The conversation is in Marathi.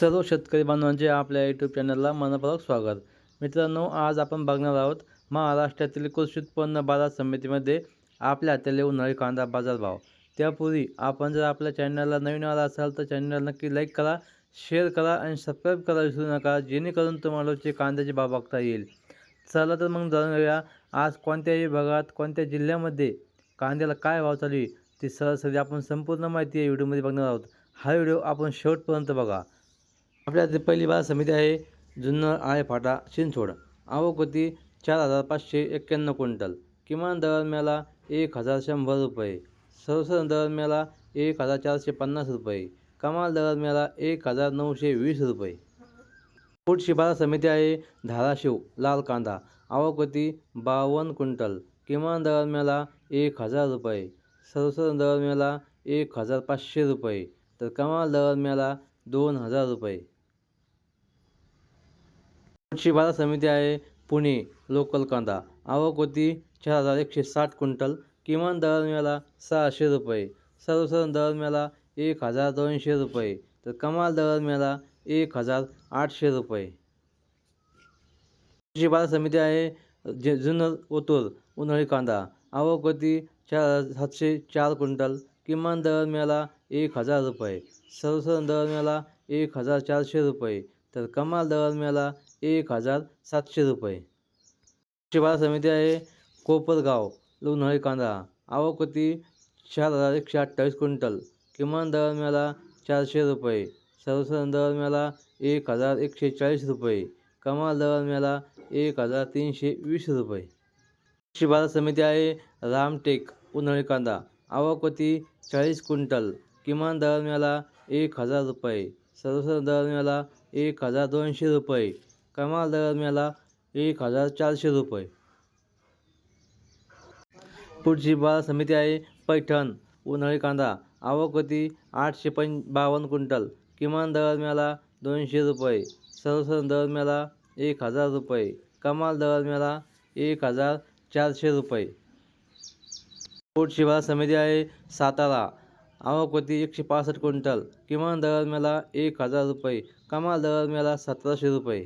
सर्व शेतकरी बांधवांचे आपल्या यूट्यूब चॅनलला मनपूर्वक स्वागत. मित्रांनो आज आपण बघणार आहोत महाराष्ट्रातील कृषी उत्पन्न बाजार समितीमध्ये आपल्या हाताले उन्हाळी कांदा बाजारभाव त्यापूर्वी आपण जर आपल्या चॅनलला नवीन आला असाल तर चॅनल नक्की लाईक करा शेअर करा आणि सबस्क्राईब करा विसरू नका जेणेकरून तुम्हाला जे कांद्याचे भाव बघता येईल. चला तर मग जाणून घेऊया आज कोणत्याही भागात कोणत्या जिल्ह्यामध्ये कांद्याला काय भाव चालू आहे ती सरासरी आपण संपूर्ण माहिती या व्हिडिओमध्ये बघणार आहोत. हा व्हिडिओ आपण शेवटपर्यंत बघा. आपल्या पहिली बाजार समिती आहे जुन्नर आळे फाटा चिंचवड आवक होती चार हजार पाचशे एक्क्याण्णव क्विंटल. किमान दरम्याला एक हजार शंभर रुपये. सर्वसाधारण दरम्याला एक हजार चारशे पन्नास रुपये. कमाल दरम्याला एक हजार नऊशे वीस रुपये. पुढची बाजार समिती आहे धाराशिव लाल कांदा. आवक होती बावन्न क्विंटल. किमान दरम्याला एक हजार रुपये. सर्वसाधारण दरम्याला एक हजार पाचशे रुपये. तर कमाल दरम्याला दोन हजार रुपये. कृषी बाजार समिती आहे पुणे लोकल कांदा. आवक होती चार हजार एकशे साठ क्विंटल. किमान दरम्याला सहाशे रुपये. सर्वसाधारण दरम्याला एक हजार दोनशे रुपये. तर कमाल दरम्याला एक हजार आठशे रुपये. कृषी बाजार समिती आहे जे जुन्नर ओतूर उन्हाळी कांदा. आवक होती चार सातशे चार क्विंटल. किमान दरम्याला एक हजार रुपये. सर्वसाधारण दरम्याला एक हजार चारशे रुपये. तर कमाल दरम्याला एक हजार सातशे रुपये. पुढची बाजार समिती आहे कोपरगाव उन्हाळी कांदा. आवक होती चार हजार एकशे अठ्ठावीस क्विंटल. किमान दरम्याला चारशे रुपये. सर्वसाधारण दरम्याला एक हजार एकशे चाळीस रुपये. कमाल दरम्याला एक हजार तीनशे वीस रुपये. पुढची बाजार समिती आहे रामटेक उन्हाळी कांदा. आवक होती चाळीस क्विंटल. किमान दरम्याला एक हजार रुपये. सर्वसाधारण दरम्याला एक हजार दोनशे रुपये. कमाल दरम्याला एक हजार चारशे रुपये. पुढची बाजार समिती आहे पैठण उन्हाळी कांदा आवक होती आठशे पं बावन्न क्विंटल. किमान दरम्याला दोनशे रुपये. सर्वसाधारण मिळाला एक हजार रुपये. कमाल दरम्याला एक हजार चारशे रुपये. पुढची बाजार समिती आहे सातारा आवक होती एकशे पासष्ट क्विंटल. किमान दरम्याला एक हजार रुपये. कमाल दरम्याला सतराशे रुपये.